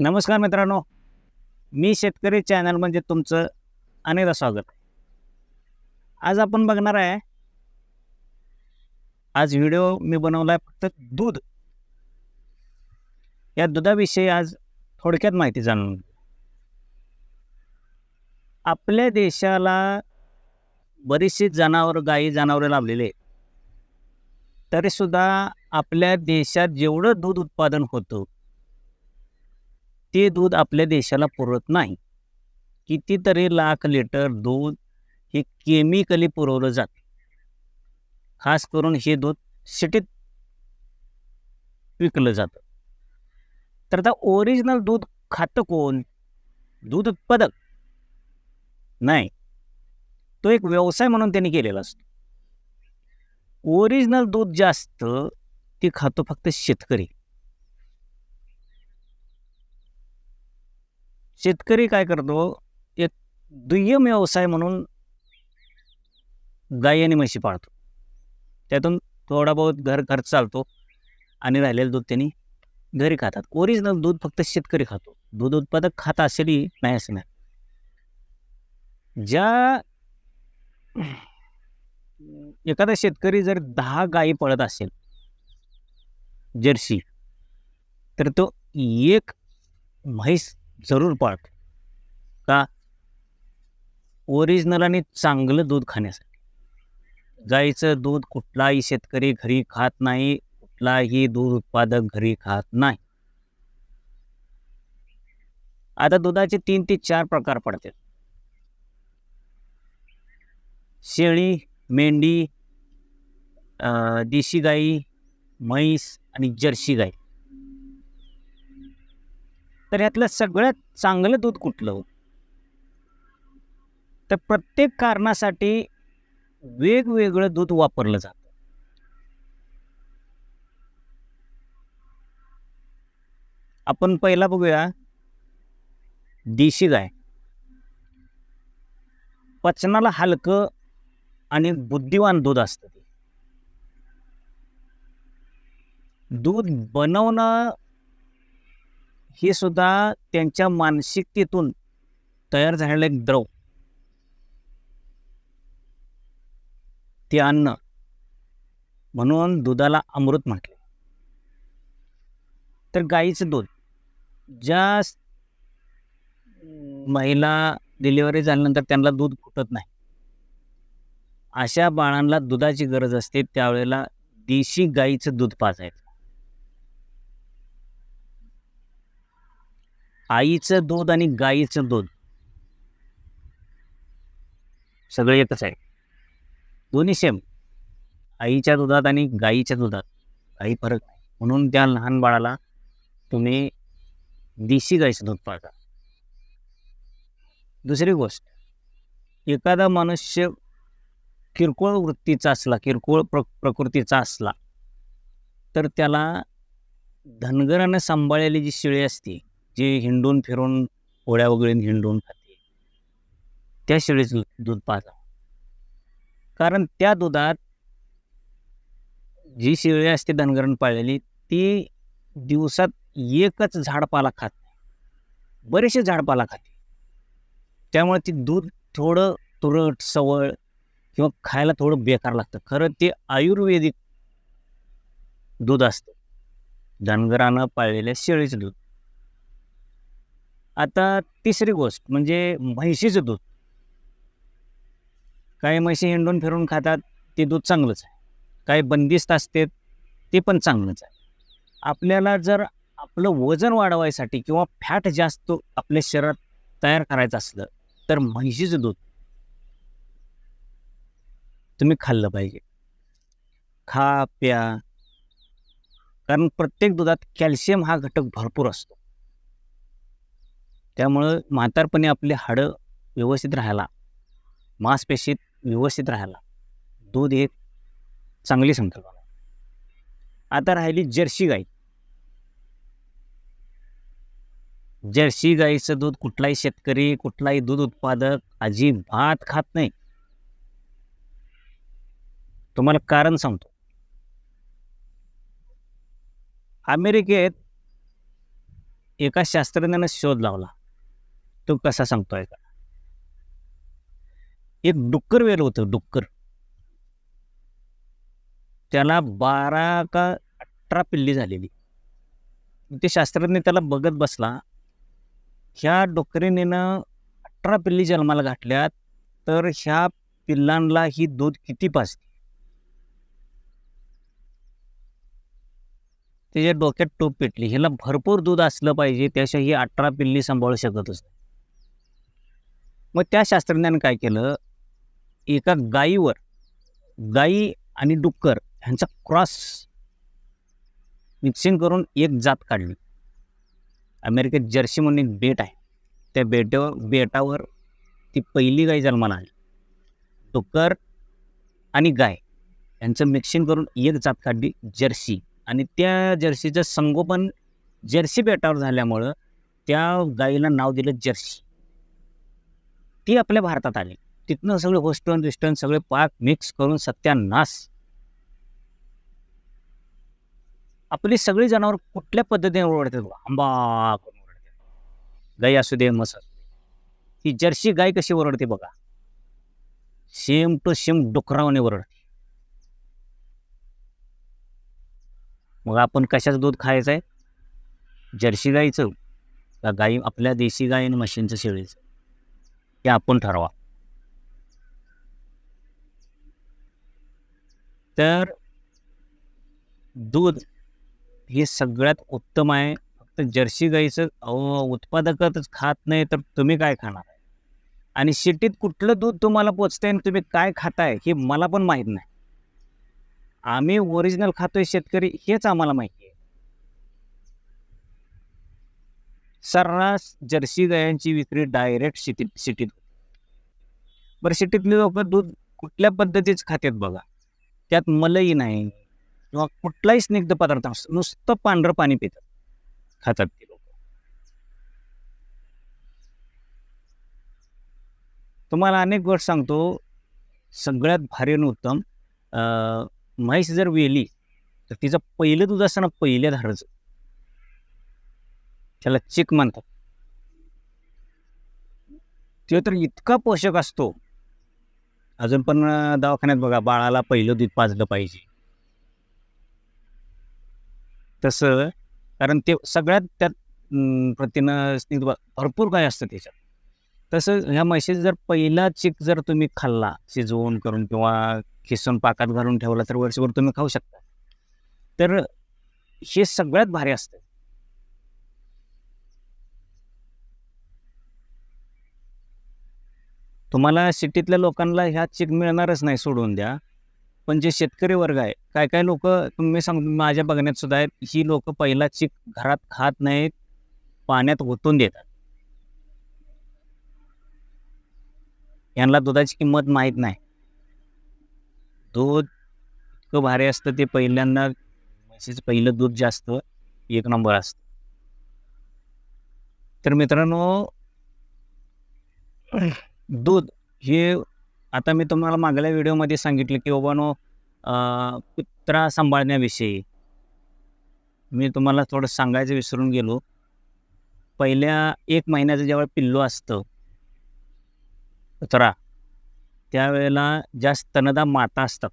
नमस्कार मित्रांनो. मी शेतकरी चॅनल म्हणजे तुमचं अनेकदा स्वागत आज आपण बघणार आहे. आज व्हिडिओ मी बनवला आहे फक्त दूध. या दुधाविषयी आज थोडक्यात माहिती जाणून आपल्या देशाला बरीचशी जनावर गायी जनावरे लाभलेले आहेत. तरीसुद्धा आपल्या देशात जेवढं दूध उत्पादन होतं ते दूध आपल्या देशाला पुरत नाही. कितीतरी लाख लिटर दूध हे केमिकली पुरवलं जातं. खास करून हे दूध सिटीत विकलं जातं. तर आता ओरिजिनल दूध खातं कोण? दूध उत्पादक. नाही. तो एक व्यवसाय म्हणून त्यांनी केलेला असतो. ओरिजिनल दूध जास्त ते खातो फक्त शेतकरी. शेतकरी काय करतो? एक दुय्यम व्यवसाय म्हणून गाई आणि म्हशी पाळतो. त्यातून थोडा बहुत घर खर्च चालतो आणि राहिलेलं दूध त्यांनी घरी खातात. ओरिजिनल दूध फक्त शेतकरी खातो. दूध उत्पादक खात असेलही नाही असं नाही. ज्या एखादा शेतकरी जर दहा गायी पळत असेल जर्सी तर तो एक म्हैस जरूर पाठ का? ओरिजिनल आणि चांगलं दूध खाण्यासाठी. गाईचं दूध कुठलाही शेतकरी घरी खात नाही कुठलाही दूध उत्पादक घरी खात नाही. आता दुधाचे तीन ते चार प्रकार पडतात. शेळी मेंढी देशी गाई म्हैस आणि जर्सी गाई. तर यातलं सगळ्यात चांगलं दूध कुठलं हो? तर प्रत्येक कारणासाठी वेगवेगळं दूध वापरलं जातं. आपण पहिला बघूया देशी गाय. पचनाला हलकं आणि बुद्धिवान दूध असतं ते. दूध बनवणं हे सुद्धा त्यांच्या मानसिकतेतून तयार झालेलं एक द्रव. ते अन्न. म्हणून दुधाला अमृत म्हटले. तर गाईचं दूध. ज्या महिला डिलिव्हरी झाल्यानंतर त्यांना दूध फुटत नाही. अशा बाळांना दुधाची गरज असते त्यावेळेला देशी गाईचं दूध पाजायचं. आईचं दूध आणि गाईचं दूध. सगळं एकच आहे. दोन्ही सेम आईच्या दुधात आणि गाईच्या दुधात. काही फरक नाही. म्हणून त्या लहान बाळाला तुम्ही देशी गाईचं दूध पाळता. दुसरी गोष्ट. एखादा मनुष्य किरकोळ वृत्तीचा असला किरकोळ प्र प्रकृतीचा असला तर त्याला धनगरानं सांभाळलेली जी शिळी असते जे हिंडून फिरून पोळ्या वगैरे हिंडून खाते. त्या शेळीचं दूध पाजा. कारण त्या दुधात जी शेळी असते धनगरण पाळलेली ती दिवसात एकच झाडपाला खात नाही. बरेचसे झाडपाला खाते. त्यामुळे ती दूध थोडं तुरट सवळ किंवा खायला थोडं बेकार लागतं. खरं ते आयुर्वेदिक दूध असतं. धनगरानं पाळलेल्या शेळीचं दूध. आता तिसरी गोष्ट म्हणजे म्हैशीचं दूध. काही म्हशी हिंडून फिरून खातात ते दूध चांगलंच आहे. काही बंदिस्त असते ते पण चांगलंच आहे. आपल्याला जर आपलं वजन वाढवायसाठी किंवा फॅट जास्त आपल्या शरीरात तयार करायचं असलं तर म्हैशीचं दूध तुम्ही खाल्लं पाहिजे. खा प्या. कारण प्रत्येक दुधात कॅल्शियम हा घटक भरपूर असतो. त्यामुळं म्हातारपणी आपली हाडं व्यवस्थित राहायला मांसपेशीत व्यवस्थित राहायला दूध एक चांगली संकल्पना आता राहिली जर्सी गाई. जर्सी गाईचं दूध कुठलाही शेतकरी कुठलाही दूध उत्पादक अजिबात खात नाही. तुम्हाला कारण सांगतो. अमेरिकेत एका शास्त्रज्ञानं शोध लावला. तो कसा सांगतोय का? एक डुक्कर वेल होतं डुक्कर. त्याला बारा का अठरा पिल्ली झालेली. ते शास्त्रज्ञ त्याला बघत बसला. ह्या डुकरीनेनं अठरा पिल्ली जन्माला घातल्यात तर ह्या पिल्लांना ही दूध किती पाजते? त्याच्या डोक्यात टोप पेटली. ह्याला भरपूर दूध असलं पाहिजे त्याशिवाय ही अठरा पिल्ली सांभाळू शकत असते मग त्या शास्त्रज्ञानं काय केलं? एका गायीवर गाई आणि डुक्कर ह्यांचा क्रॉस मिक्सिंग करून एक जात काढली. अमेरिकेत जर्सी म्हणून एक बेट आहे. त्या बेटावर बेटावर ती पहिली गाय जन्माला आली. डुक्कर आणि गाय यांचं मिक्सिंग करून एक जात काढली जर्सी. आणि त्या जर्सीचं संगोपन जर्सी बेटावर झाल्यामुळं त्या गायीला नाव दिलं जर्सी. ती आपल्या भारतात आली. तिथनं सगळे होस्टन रिस्टन सगळे पाक मिक्स करून सत्यानाश. आपली सगळी जनावर कुठल्या पद्धतीने ओरडतात आंबा करून ओरडतात गाई असू दे मस ही जर्सी गाय कशी ओरडते बघा? सेम टू सेम डुकरावने ओरडते. मग आपण कशाचं दूध खायचं आहे जर्सी गाईचं. का गाई आपल्या देशी गाय आणि म्हशींचं शेळीचं? ते आपण ठरवा. तर दूध हे सगळ्यात उत्तम आहे. फक्त जर्सी गाईचं उत्पादकच खात नाही तर तुम्ही काय खाणार? आणि शेतीत कुठलं दूध तुम्हाला पोचतंय आणि तुम्ही काय खाताय हे मला पण माहीत नाही. आम्ही ओरिजिनल खातोय शेतकरी हेच आम्हाला माहिती आहे. सर्रास जर्सी गायांची विक्री डायरेक्ट सिटीत सिटीत बरं सिटीतले लोक दूध कुठल्या पद्धतीच खातात बघा? त्यात मलई नाही किंवा कुठलाही स्निग्ध पदार्थ नसतो नुसतं पांढरं पाणी पितात. खातात ते लोक. तुम्हाला अनेक गोष्ट सांगतो. सगळ्यात भारी आणि उत्तम अं, म्हैस जर वेली तर तिचं पहिलं दूध असतं ना पहिल्या धाराचं. त्याला चिक म्हणतात. ते तर इतका पोषक असतो. अजून पण दवाखान्यात बघा बाळाला पहिलं दूध पाजलं पाहिजे. तसं कारण ते सगळ्यात त्यात अं, प्रथिनं स्निग्ध भरपूर काय असतं त्याच्यात. तसं ह्या म्हशीचं जर पहिला चिक जर तुम्ही खाल्ला शिजवून करून किंवा खिसून पाकात घालून ठेवला तर वर्षभर तुम्ही खाऊ शकता. तर हे सगळ्यात भारी असतं. तुम्हाला सिटीतल्या लोकांना ह्या चेक मिळणारच नाही सोडून द्या. पण जे शेतकरी वर्ग आहे काय काय लोक तुम्ही सांग माझ्या बघण्यात सुद्धा आहेत ही लोक पहिला चीक घरात खात नाहीत पाण्यात ओतून देतात. यांना दुधाची किंमत माहीत नाही. दूध इतकं भारी असतं ते पहिल्यांदा म्हशीचं पहिलं दूध जास्त एक नंबर असतं. तर मित्रांनो दूध हे आता मी तुम्हाला मागल्या व्हिडिओमध्ये सांगितलं की बाबानो कुत्रा सांभाळण्याविषयी. मी तुम्हाला थोडं सांगायचं विसरून गेलो. पहिल्या एक महिन्याचं जेव्हा पिल्लू असतं कुत्रा त्यावेळेला ज्या स्तनदा माता असतात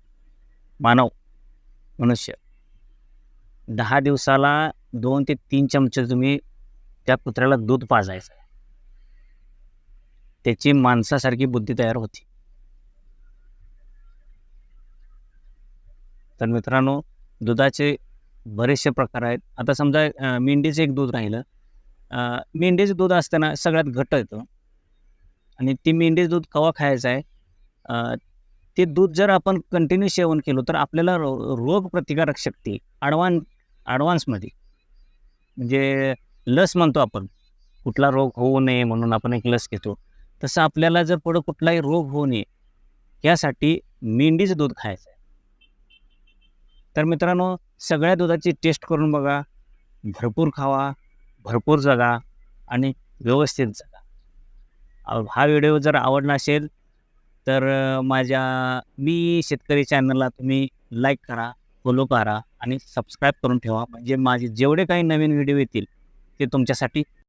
मानव मनुष्य दहा दिवसाला दोन ते तीन चमचे तुम्ही त्या कुत्र्याला दूध पाजायचं. त्याची माणसासारखी बुद्धी तयार होती. तर मित्रांनो दुधाचे बरेचसे प्रकार आहेत. आता समजा मेंढीचं एक दूध राहिलं. मेंढीचं दूध असताना सगळ्यात घट्ट येतं. आणि ती मेंढीचं दूध कवा खायचं आहे? ते दूध जर आपण कंटिन्यू सेवन केलं तर आपल्याला रो रोग प्रतिकारक शक्ती ॲडव्हान्स ॲडव्हान्समध्ये म्हणजे लस म्हणतो आपण. कुठला रोग होऊ नये म्हणून आपण एक लस घेतो. तसं आपल्याला जर पुढं कुठलाही रोग होऊ नये यासाठी मेंढीचं दूध खायचं आहे तर मित्रांनो सगळ्या दुधाची टेस्ट करून बघा भरपूर खावा भरपूर जगा आणि व्यवस्थित जगा. हा व्हिडिओ जर आवडला असेल तर माझ्या मी शेतकरी चॅनलला तुम्ही लाईक करा फॉलो करा आणि सबस्क्राईब करून ठेवा. म्हणजे माझे जेवढे काही नवीन व्हिडिओ येतील ते तुमच्यासाठी